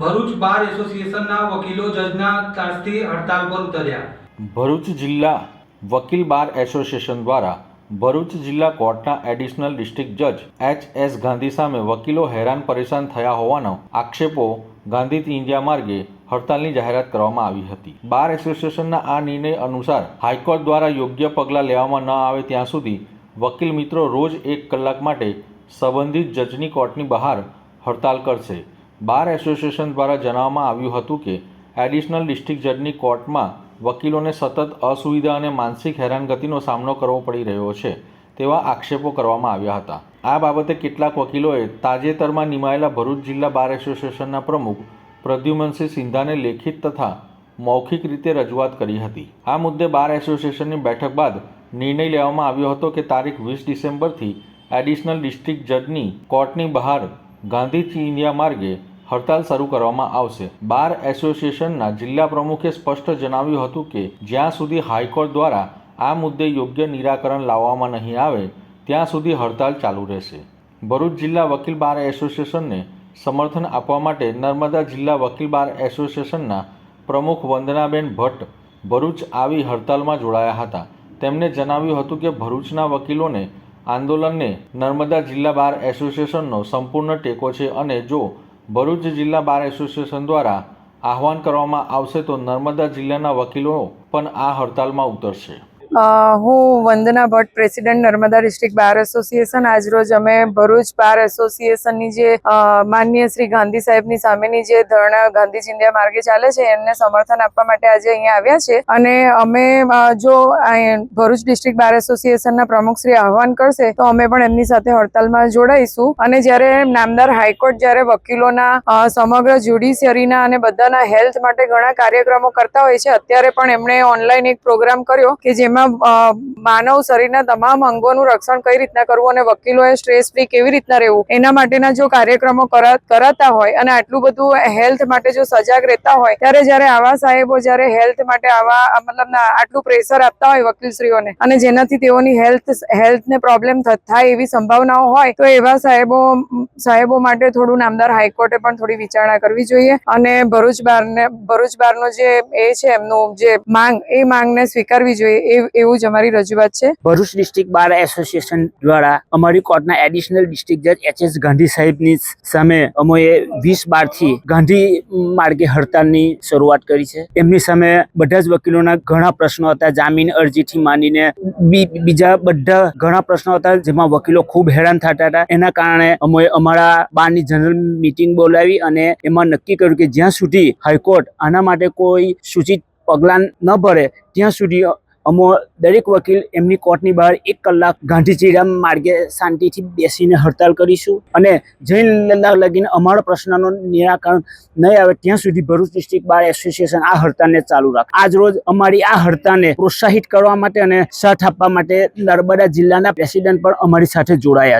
ભરૂચ બાર એસોસિએશનના વકીલો જજના ત્રાસથી હડતાલ પર ઉતર્યા. ભરૂચ જિલ્લા વકીલ બાર એસોસિએશન દ્વારા ભરૂચ જિલ્લા કોર્ટના એડિશનલ ડિસ્ટ્રિક્ટ જજ એચ એસ ગાંધી સામે વકીલો હેરાન પરેશાન થયા હોવાનો આક્ષેપો ગાંધી ઇન્ડિયા માર્ગે હડતાલની જાહેરાત કરવામાં આવી હતી. બાર એસોસિએશનના આ નિર્ણય અનુસાર હાઈકોર્ટ દ્વારા યોગ્ય પગલાં લેવામાં ન આવે ત્યાં સુધી વકીલ મિત્રો રોજ એક કલાક માટે સંબંધિત જજની કોર્ટની બહાર હડતાલ કરશે. બાર એસોસિએશન દ્વારા જણાવવામાં આવ્યું હતું કે એડિશનલ ડિસ્ટ્રિક્ટ જજની કોર્ટમાં વકીલોને સતત અસુવિધા અને માનસિક હેરાનગતિનો સામનો કરવો પડી રહ્યો છે તેવા આક્ષેપો કરવામાં આવ્યા હતા. આ બાબતે કેટલાક વકીલોએ તાજેતરમાં નિમાયેલા ભરૂચ જિલ્લા બાર એસોસિએશનના પ્રમુખ પ્રદ્યુમનસિંહ સિંધાને લેખિત તથા મૌખિક રીતે રજૂઆત કરી હતી. આ મુદ્દે બાર એસોસિએશનની બેઠક બાદ નિર્ણય લેવામાં આવ્યો હતો કે તારીખ વીસ ડિસેમ્બરથી એડિશનલ ડિસ્ટ્રિક્ટ જજની કોર્ટની બહાર ગાંધીજી ઇન્ડિયા માર્ગે હડતાલ શરૂ કરવામાં આવશે. બાર એસોસિએશનના જિલ્લા પ્રમુખે સ્પષ્ટ જણાવ્યું હતું કે, જ્યાં સુધી હાઈકોર્ટ દ્વારા આ મુદ્દે યોગ્ય નિરાકરણ લાવવામાં નહીં આવે, ત્યાં સુધી હડતાલ ચાલુ રહેશે. ભરૂચ જિલ્લા વકીલ બાર એસોસિએશનને સમર્થન આપવા માટે નર્મદા જિલ્લા વકીલ બાર એસોસિએશનના પ્રમુખ વંદનાબેન ભટ્ટ ભરૂચ આવી હડતાલમાં જોડાયા હતા. તેમણે જણાવ્યું હતું કે, ભરૂચના વકીલોને આંદોલનને નર્મદા જિલ્લા બાર એસોસિએશનનો સંપૂર્ણ ટેકો છે અને જો ભરૂચ જિલ્લા બાર એસોસિએશન દ્વારા આહવાન કરવામાં આવશે તો નર્મદા જિલ્લાના વકીલો પણ આ હડતાલમાં ઉતરશે. હું Vandana Bhatt, president Narmada district bar association. આજરોજ અમે ભરૂચ બાર એસોસિએશનની જે માનનીય શ્રી ગાંધી સાહેબની સામેની જે ધરણા ગાંધીજી ઇન્ડિયા માર્ગે ચાલે છે, એમને સમર્થન આપવા માટે આજે અહીંયા આવ્યા છે. અને અમે જો ભરૂચ ડિસ્ટ્રિક્ટ બાર એસોસિએશનના પ્રમુખ શ્રી આહવાન કરશે, તો અમે પણ એમની સાથે હડતાલમાં જોડાઈશું. અને જ્યારે નામદાર હાઈકોર્ટ જ્યારે વકીલોના સમગ્ર જ્યુડિશિયરીના અને બધાના હેલ્થ માટે ઘણા કાર્યક્રમો કરતા હોય છે, અત્યારે પણ એમણે ઓનલાઈન એક પ્રોગ્રામ કર્યો કે જેમાં અ, માનવ શરીરના તમામ અંગોનું રક્ષણ કઈ રીતના કરવું અને વકીલોએ સ્ટ્રેસ ફ્રી કેવી રીતના રહેવું એના માટેના જો કાર્યક્રમો કરા- કરાતા હોય અને આટલું બધું હેલ્થ માટે જો સજાગ રહેતા હોય ત્યારે જ્યારે આવા સાહેબો જ્યારે હેલ્થ માટે આવા મતલબ આટલું પ્રેશર આપતા હોય વકીલશ્રીઓને અને જેનાથી તેઓની હેલ્થ હેલ્થને પ્રોબ્લેમ થાય એવી સંભાવનાઓ હોય તો એવા સાહેબો સાહેબો માટે થોડું નામદાર હાઈકોર્ટે પણ થોડી વિચારણા કરવી જોઈએ અને ભરૂચ બારને ભરૂચ બારનો જે એ છે એમનું જે માંગ એ માંગને સ્વીકારવી જોઈએ એ એવું જ અમારી રજૂઆત છે. ભરૂચ ડિસ્ટ્રિક્ટ બાર એસોસિએશન દ્વારા અમારી કોર્ટના એડિશનલ ડિસ્ટ્રિક્ટ જજ એચ એસ ગાંધી સાહેબની સામે અમે વીસ બારથી ગાંધી માર્ગે હડતાલની શરૂઆત કરી છે. એમની સામે બધા જ વકીલોના ઘણા પ્રશ્નો હતા. જામીન અરજીથી માંડીને બીજા બધા ઘણા પ્રશ્નો હતા જેમાં વકીલો ખૂબ હેરાન થતા હતા. એના કારણે અમે અમારા બારની જનરલ મીટિંગ બોલાવી અને એમાં નક્કી કર્યું કે જ્યાં સુધી હાઈકોર્ટ આના માટે કોઈ સૂચિત પગલાં ન ભરે, ત્યાં સુધી અમો દરેક વકીલ એમની કોર્ટની બહાર એક કલાક ગાંધીજીરામ માર્ગે શાંતિથી બેસીને હડતાલ કરીશું અને જૈન લગીને અમારા પ્રશ્નનો નિરાકરણ નહીં આવે, ત્યાં સુધી ભરૂચ ડિસ્ટ્રિક્ટ બાર એસોસિએશન આ હડતાલને ચાલુ રાખ. આજ રોજ અમારી આ હડતાલને પ્રોત્સાહિત કરવા માટે અને સાથ આપવા માટે નર્મદા જિલ્લાના પ્રેસિડેન્ટ પણ અમારી સાથે જોડાયા